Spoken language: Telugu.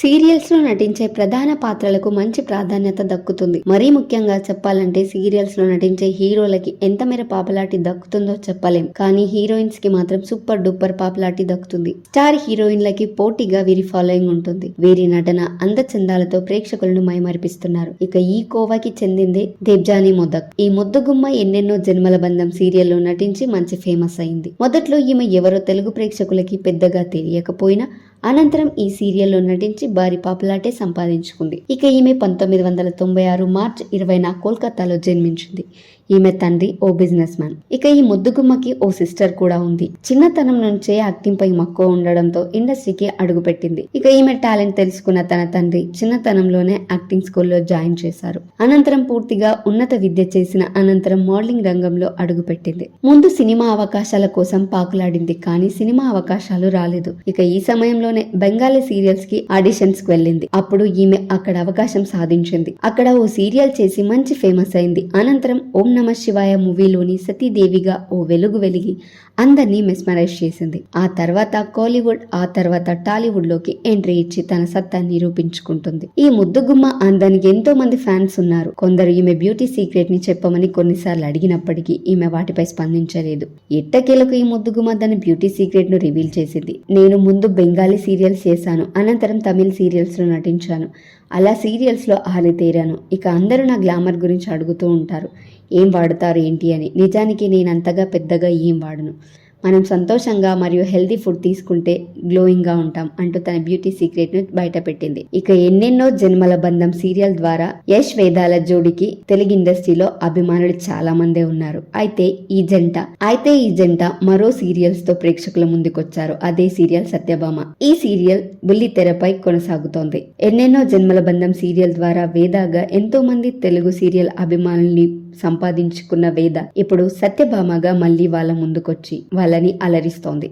సీరియల్స్లో నటించే ప్రధాన పాత్రలకు మంచి ప్రాధాన్యత దక్కుతుంది. మరీ ముఖ్యంగా చెప్పాలంటే సీరియల్స్లో నటించే హీరోలకి ఎంత మేర పాపులారిటీ దక్కుతుందో చెప్పలేం. కానీ హీరోయిన్స్కి మాత్రం సూపర్ డూపర్ పాపులారిటీ దక్కుతుంది. స్టార్ హీరోయిన్లకి పోటీగా వీరి ఫాలోయింగ్ ఉంటుంది. వీరి నటన అందచందాలతో ప్రేక్షకులను మైమరిపిస్తున్నారు. ఇక ఈ కోవాకి చెందిందే దేబ్జానీ మొదక్. ఈ ముద్దగుమ్మ ఎన్నెన్నో జన్మల బంధం సీరియల్లో నటించి మంచి ఫేమస్ అయింది. మొదట్లో ఈమె ఎవరో తెలుగు ప్రేక్షకులకి పెద్దగా తెలియకపోయినా అనంతరం ఈ సీరియల్లో నటించి భారీ పాపులాటే సంపాదించుకుంది. ఇక ఈమె పంతొమ్మిది వందల తొంభై ఆరు మార్చ్ ఇరవైన కోల్కతాలో జన్మించింది. ఈమె తండ్రి ఓ బిజినెస్ మ్యాన్. ఇక ఈ ముద్దుగుమ్మకి ఓ సిస్టర్ కూడా ఉంది. చిన్నతనం నుంచే యాక్టింగ్ పై మక్కువ ఉండడంతో ఇండస్ట్రీకి అడుగుపెట్టింది. ఇక ఈమె టాలెంట్ తెలుసుకున్న తన తండ్రి చిన్నతనంలోనే యాక్టింగ్ స్కూల్లో జాయిన్ చేశారు. అనంతరం పూర్తిగా ఉన్నత విద్య చేసిన అనంతరం మోడలింగ్ రంగంలో అడుగుపెట్టింది. ముందు సినిమా అవకాశాల కోసం పాకులాడింది కానీ సినిమా అవకాశాలు రాలేదు. ఇక ఈ సమయంలోనే బెంగాలీ సీరియల్స్కి ఆడిషన్స్కి వెళ్ళింది. అప్పుడు ఈమె అక్కడ అవకాశం సాధించింది. అక్కడ ఓ సీరియల్ చేసి మంచి ఫేమస్ అయింది. అనంతరం ఓం నమ శివాయ మూవీలోని సతీదేవిగా ఓ వెలుగు వెలిగి అందరినీ మెస్మరైజ్ చేసింది. ఆ తర్వాత కోలీవుడ్ ఆ తర్వాత టాలీవుడ్లోకి ఎంట్రీ ఇచ్చి తన సత్తా నిరూపించుకుంటుంది. ఈ ముద్దుగుమ్మ అందానికి ఎంతో మంది ఫ్యాన్స్ ఉన్నారు. కొందరు ఈమె బ్యూటీ సీక్రెట్ని చెప్పమని కొన్నిసార్లు అడిగినప్పటికీ ఈమె వాటిపై స్పందించలేదు. ఎట్టకేలకు ఈ ముద్దుగుమ్మ తన బ్యూటీ సీక్రెట్ను రివీల్ చేసింది? నేను ముందు బెంగాలీ సీరియల్స్ చేశాను అనంతరం తమిళ సీరియల్స్లో నటించాను. అలా సీరియల్స్లో ఆరితేరాను. ఇక అందరూ నా గ్లామర్ గురించి అడుగుతూ ఉంటారు. ఏం వాడతారు ఏంటి అని. నిజానికి నేను అంతగా పెద్దగా ఏం వాడను. మనం సంతోషంగా మరియు హెల్తీ ఫుడ్ తీసుకుంటే గ్లోయింగ్గా ఉంటాం అంటూ తన బ్యూటీ సీక్రెట్ను బయటపెట్టింది. ఇక ఎన్నెన్నో జన్మల బంధం సీరియల్ ద్వారా యష్ వేదాల జోడికి తెలుగు ఇండస్ట్రీలో అభిమానులు చాలా మందే ఉన్నారు. అయితే ఈ జంట అయితే ఈ జంట మరో సీరియల్స్తో ప్రేక్షకుల ముందుకొచ్చారు. అదే సీరియల్ సత్యభామ. ఈ సీరియల్ బుల్లి తెరపై కొనసాగుతోంది. ఎన్నెన్నో జన్మల బంధం సీరియల్ ద్వారా వేదాగా ఎంతో మంది తెలుగు సీరియల్ అభిమానుల్ని సంపాదించుకున్న వేద ఇప్పుడు సత్యభామగా మళ్ళీ వాళ్ళ ముందుకొచ్చి వాళ్ళని అలరిస్తోంది.